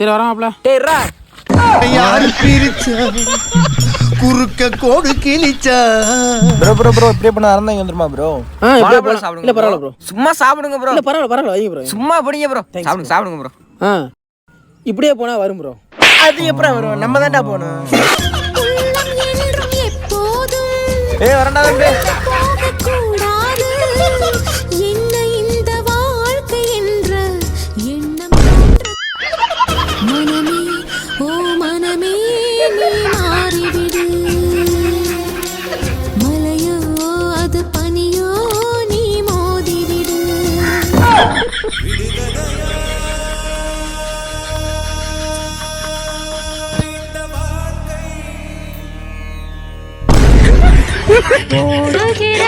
சரி வரோம் மாப்ள டேய் ரா யாரு பிரிச்சா குறுக்க கோடு கிழிச்சா? ப்ரோ ப்ரோ ப்ரோ இப்படியே பண்ண அறந்தா இங்க வந்துருமா ப்ரோ ஆ இப்படியே வாழைப்பழம் போலாம் சாப்பிடுங்க இல்ல பரவாயில்ல ப்ரோ சும்மா சாப்பிடுங்க ப்ரோ இல்ல பரவாயில்ல பரவாயில்ல வைங்க ப்ரோ சும்மா பிடிங்க ப்ரோ சாப்பிடுங்க சாப்பிடுங்க ப்ரோ ஆ. இப்படியே போனா வரும் ப்ரோ அது எப்படி வரும்? நம்ம தான்டா எப்போதும் ஏய் வரண்டா தம்பி. மாறிவிடு மலையோ அது பனியோ நீ மோதிவிடு. ஓடுகிற